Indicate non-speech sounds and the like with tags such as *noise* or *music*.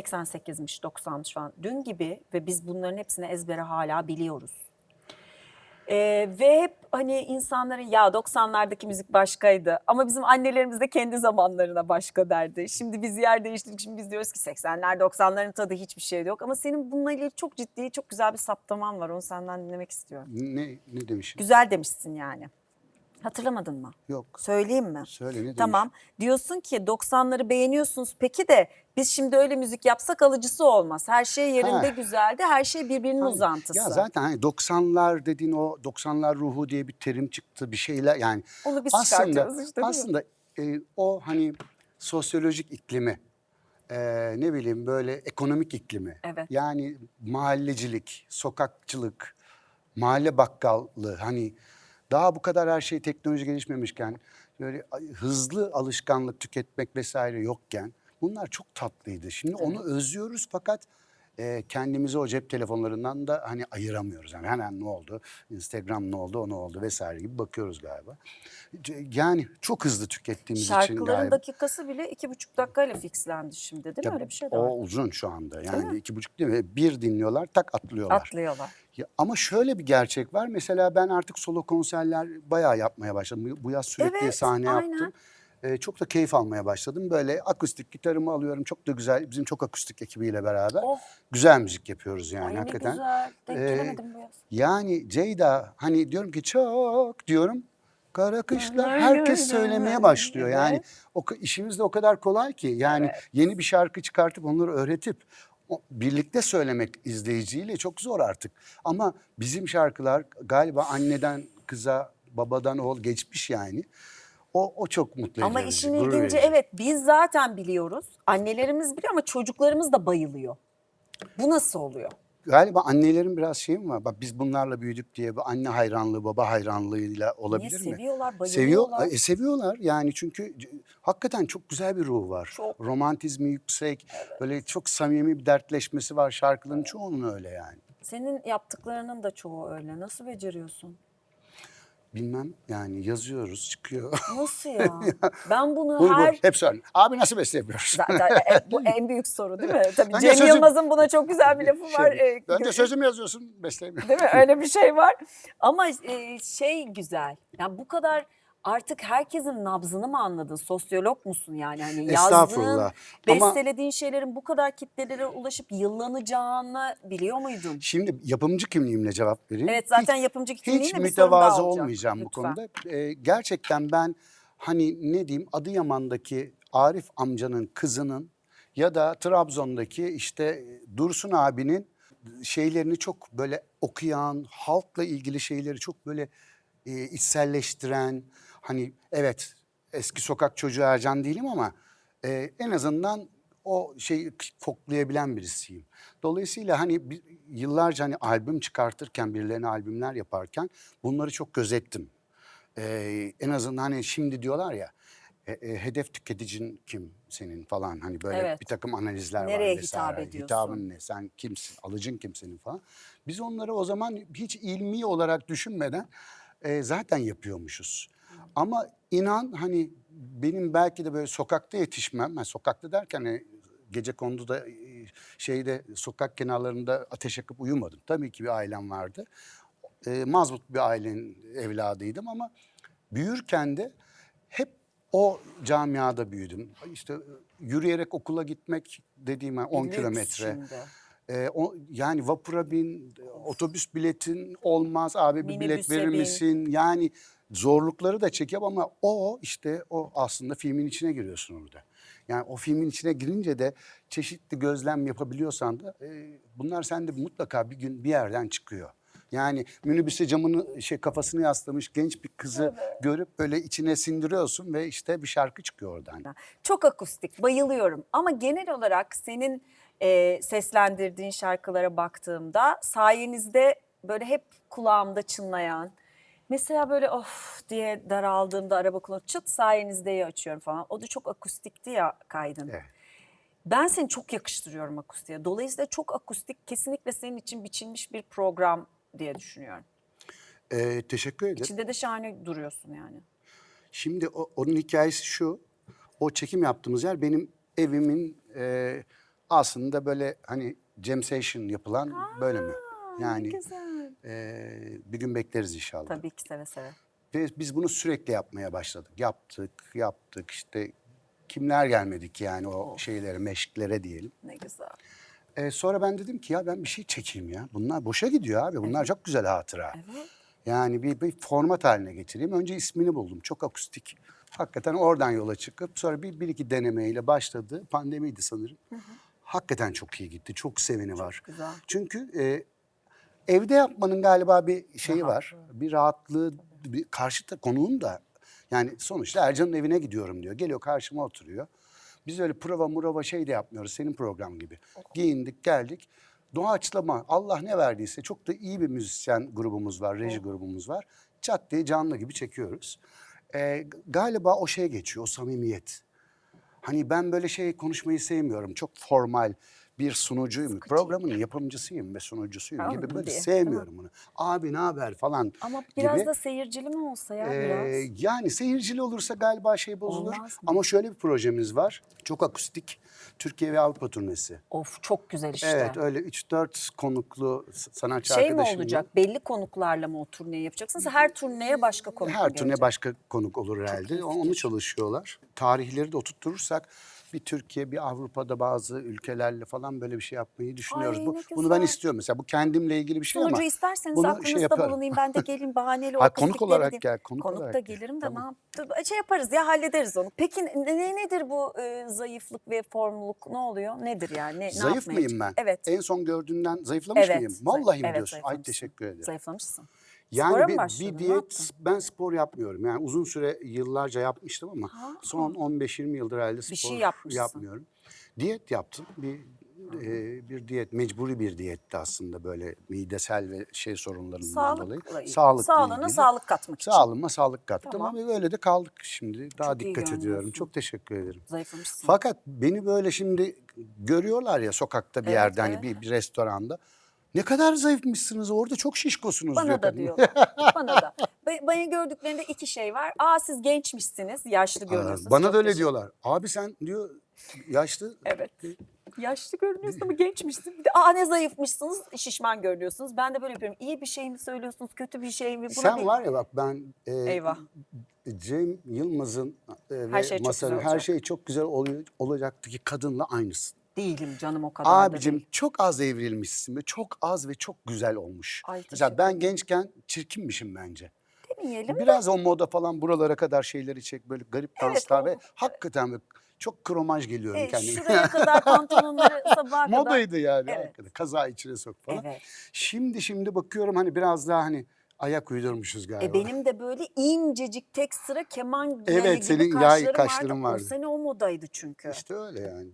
88'miş, 90'mış falan. Dün gibi ve biz bunların hepsini ezbere hala biliyoruz. Ee, ve hep hani insanların ya 90'lardaki müzik başkaydı ama bizim annelerimiz de kendi zamanlarına başka derdi. Şimdi biz yer değiştirdik şimdi biz diyoruz ki 80'ler 90'ların tadı hiçbir şey yok. Ama senin bununla ilgili çok ciddi çok güzel bir saptaman var onu senden dinlemek istiyorum. Ne ne demişim? Güzel demişsin yani. Hatırlamadın mı? Yok. Söyleyeyim mi? Söyle ne? Tamam. Diyorsun ki 90'ları beğeniyorsunuz. Peki de biz şimdi öyle müzik yapsak alıcısı olmaz. Her şey yerinde Ha. güzeldi. Her şey birbirinin uzantısı. Ya zaten hani 90'lar dediğin o 90'lar ruhu diye bir terim çıktı bir şeyler yani. Onu biz aslında, çıkartıyoruz işte, değil mi? Aslında e, o hani sosyolojik iklimi e, ne bileyim böyle ekonomik iklimi. Evet. Yani mahallecilik, sokakçılık, mahalle bakkallığı hani daha bu kadar her şey teknoloji gelişmemişken böyle hızlı alışkanlık tüketmek vesaire yokken bunlar çok tatlıydı. Şimdi onu özlüyoruz fakat e, kendimizi o cep telefonlarından da hani ayıramıyoruz. Yani hemen ne oldu, Instagram ne oldu, o ne oldu vesaire gibi bakıyoruz galiba. Yani çok hızlı tükettiğimiz için Şarkıların galiba. dakikası bile iki buçuk dakikayla fixlendi şimdi değil mi? Ya Öyle bir şey de o var. uzun şu anda. Yani iki buçuk değil mi? Bir dinliyorlar, tak atlıyorlar. Atlıyorlar. Ya ama şöyle bir gerçek var. Mesela ben artık solo konserler bayağı yapmaya başladım. Bu- Bu yaz sürekli Evet, sahne aynen. yaptım. Ee, çok da keyif almaya başladım. Böyle akustik gitarımı alıyorum. Çok da güzel. Bizim çok akustik ekibiyle beraber. Oh. Güzel müzik yapıyoruz yani Ay hakikaten. güzel. Denk Ee, gelemedim bu yaz. Yani Ceyda hani diyorum ki çok diyorum. Kara kışlar herkes söylemeye başlıyor. Yani o işimiz de o kadar kolay ki. Yani yeni bir şarkı çıkartıp onları öğretip birlikte söylemek izleyiciyle çok zor artık. Ama bizim şarkılar galiba anneden kıza, babadan oğul geçmiş yani. O, o çok mutlu Ama ediyor bizi, işin gurur ilginci verici. evet biz zaten biliyoruz. Annelerimiz biliyor ama çocuklarımız da bayılıyor. Bu nasıl oluyor? Galiba annelerin biraz şeyi mi var? Bak biz bunlarla büyüdük diye bu anne hayranlığı, baba hayranlığıyla olabilir mi? seviyorlar, Seviyor, bayılıyorlar. e, seviyorlar yani çünkü c- hakikaten çok güzel bir ruh var. Çok. Romantizmi yüksek, böyle çok samimi bir dertleşmesi var şarkıların çoğunun öyle yani. Senin yaptıklarının da çoğu öyle. Nasıl beceriyorsun? Bilmem yani yazıyoruz çıkıyor. Nasıl ya? *laughs* Ben bunu bu, bu, her hep söyle. Abi nasıl besleyebiliyoruz? Zaten e, bu *laughs* en büyük soru değil mi? Tabii Önce Cem sözüm- Yılmaz'ın buna çok güzel bir lafı var. Şey, E, önce gö- sözümü yazıyorsun besleyemiyorum. Değil mi? Öyle bir *laughs* şey var. Ama e, şey güzel. Yani bu kadar artık herkesin nabzını mı anladın? Sosyolog musun yani? Hani yazdığın, Estağfurullah. Ama- bestelediğin şeylerin bu kadar kitlelere ulaşıp yıllanacağını biliyor muydun? Şimdi yapımcı kimliğimle cevap vereyim. Evet zaten yapımcı kimliğinle Hiç bir sorun daha mütevazı olacak. olmayacağım bu Lütfen. konuda. Ee, gerçekten ben hani ne diyeyim Adıyaman'daki Arif amcanın kızının ya da Trabzon'daki işte Dursun abinin şeylerini çok böyle okuyan, halkla ilgili şeyleri çok böyle e, içselleştiren hani evet eski sokak çocuğu Ercan değilim ama e, en azından o şeyi k- koklayabilen birisiyim. Dolayısıyla hani bir- yıllarca hani albüm çıkartırken birilerine albümler yaparken bunları çok gözettim. Ee, en azından hani şimdi diyorlar ya e, e, hedef tüketicin kim senin falan hani böyle Evet. bir takım analizler Nereye var hitap vesaire. ediyorsun? Hitabın ne sen kimsin alıcın kim senin falan. Biz onları o zaman hiç ilmi olarak düşünmeden e, zaten yapıyormuşuz. Ama inan hani benim belki de böyle sokakta yetişmem, yani sokakta derken hani gece konduda e, şeyde sokak kenarlarında ateş yakıp uyumadım. Tabii ki bir ailem vardı. E, mazbut bir ailenin evladıydım ama büyürken de hep o camiada büyüdüm. İşte yürüyerek okula gitmek dediğim yani 10 Lüks kilometre. şimdi. Ee, o, yani vapura bin, otobüs biletin olmaz, abi bir bilet Minibüse verir bin. misin? Yani zorlukları da çekiyor ama o işte o aslında filmin içine giriyorsun orada. Yani o filmin içine girince de çeşitli gözlem yapabiliyorsan da e, bunlar sende mutlaka bir gün bir yerden çıkıyor. Yani minibüse camını şey kafasını yaslamış genç bir kızı görüp böyle içine sindiriyorsun ve işte bir şarkı çıkıyor oradan. Çok akustik, bayılıyorum. Ama genel olarak senin e, seslendirdiğin şarkılara baktığımda sayenizde böyle hep kulağımda çınlayan, mesela böyle of diye daraldığımda araba kullanıp çıt sayenizdeyi açıyorum falan. O da çok akustikti ya kaydın. Evet. Ben seni çok yakıştırıyorum akustiğe. Dolayısıyla çok akustik, kesinlikle senin için biçilmiş bir program diye düşünüyorum. Ee, teşekkür ederim. İçinde de şahane duruyorsun yani. Şimdi o- onun hikayesi şu. O çekim yaptığımız yer benim evimin e, aslında böyle hani jam session yapılan böyle mi? Aa, Yani güzel. e, bir gün bekleriz inşallah. Tabii ki seve seve. Ve biz bunu sürekli yapmaya başladık. Yaptık, yaptık işte kimler gelmedik yani o şeylere, meşklere diyelim. Ne güzel. E, sonra ben dedim ki ya ben bir şey çekeyim ya. Bunlar boşa gidiyor abi. Bunlar çok güzel hatıra. Evet. Yani bir, bir format haline getireyim. Önce ismini buldum. Çok akustik. Hakikaten oradan yola çıkıp sonra bir, bir iki denemeyle başladı. Pandemiydi sanırım. Hakikaten çok iyi gitti. Çok seveni var. güzel. Çünkü e, evde yapmanın galiba bir şeyi var. Bir rahatlığı, bir karşı da konuğun da. Yani sonuçta Ercan'ın evine gidiyorum diyor. Geliyor karşıma oturuyor. Biz öyle prova murava şey de yapmıyoruz senin program gibi. Giyindik geldik. Doğaçlama Allah ne verdiyse çok da iyi bir müzisyen grubumuz var, reji grubumuz var. Çat diye canlı gibi çekiyoruz. Ee, galiba o şey geçiyor, o samimiyet. Hani ben böyle şey konuşmayı sevmiyorum. Çok formal bir sunucuyum. Programın yapımcısıyım ve sunucusuyum Anladım gibi böyle diye. sevmiyorum bunu. Abi ne haber falan Ama biraz gibi. da seyircili mi olsa ya Ee, biraz? yani seyircili olursa galiba şey bozulur. Olmaz? Ama şöyle bir projemiz var. Çok akustik. Türkiye ve Avrupa turnesi. Of çok güzel işte. Evet öyle 3-4 konuklu sanatçı şey mi arkadaşımla- olacak? Belli konuklarla mı o turneyi yapacaksınız? Her turneye başka konuk Her turne gelecek? başka konuk olur herhalde. Onu çalışıyorlar. Tarihleri de oturturursak bir Türkiye, bir Avrupa'da bazı ülkelerle falan böyle bir şey yapmayı düşünüyoruz. Ay, bu, ne bunu ben istiyorum mesela. Bu kendimle ilgili bir şey Sunucu ama. isterseniz bunu şey aklınızda yaparım. bulunayım. Ben de *laughs* geleyim bahaneli o Ha, konuk olarak diyeyim. gel, konuk Konuk olarak da gel. gelirim de Tamam. ne yap- Şey yaparız ya hallederiz onu. Peki ne, nedir bu e, zayıflık ve formluluk? Ne oluyor? Nedir yani? Ne, ne Zayıf yapmaya mıyım ben? Evet. En son gördüğünden zayıflamış Evet, mıyım? Vallahi mi evet, diyorsun? Ay teşekkür ederim. Zayıflamışsın. Yani Spora mı bir, başladın, bir ne diyet yaptın? ben spor yapmıyorum. Yani uzun süre yıllarca yapmıştım ama son 15-20 yıldır herhalde spor şey yapmışsın. yapmıyorum. Diyet yaptım. Bir e, bir diyet mecburi bir diyetti aslında böyle midesel ve şey sorunlarından dolayı. Sağlıkla ilgili. Sağlığına ilgili. sağlık katmak için. Sağlığıma sağlık kattım Tamam. ama böyle de kaldık şimdi. Daha Çok iyi dikkat ediyorum. görünüyorsun. Çok teşekkür ederim. Zayıflamışsın. Fakat beni böyle şimdi görüyorlar ya sokakta bir Evet, yerde hani evet. bir, bir restoranda. Ne kadar zayıfmışsınız orada çok şişkosunuz diyor Bana da kadın. diyorlar. *laughs* Bana da. Be- Beni gördüklerinde iki şey var. Aa siz gençmişsiniz, yaşlı Aa, görünüyorsunuz. Bana Çok da öyle teşekkür- diyorlar. Abi sen diyor yaşlı. Evet. Yaşlı görünüyorsun ama gençmişsin. Bir de aa ne zayıfmışsınız, şişman görünüyorsunuz. Ben de böyle yapıyorum. İyi bir şey mi söylüyorsunuz, kötü bir şey mi? Buna Sen bir- var ya bak ben e, Eyvah. Cem Yılmaz'ın e, ve Her şey çok Masar'ın her olacak. şey çok güzel oluyor, olacaktı ki kadınla aynısın. Değilim canım o kadar da Abicim değil. çok az evrilmişsin ve çok az ve çok güzel olmuş. Ay, Mesela ben gençken çirkinmişim bence. Demeyelim. Biraz o moda falan buralara kadar şeyleri çek böyle garip Evet, danslar o- ve hakikaten böyle çok kromaj geliyorum E, kendime. şuraya kadar *laughs* pantolonları sabaha kadar. Modaydı yani Evet. hakikaten. Kaza içine sok falan. Evet. Şimdi şimdi bakıyorum hani biraz daha hani ayak uydurmuşuz galiba. E benim de böyle incecik tek sıra keman Evet, gibi senin yay kaşlarım vardı. vardı. O sene o modaydı çünkü. İşte öyle yani.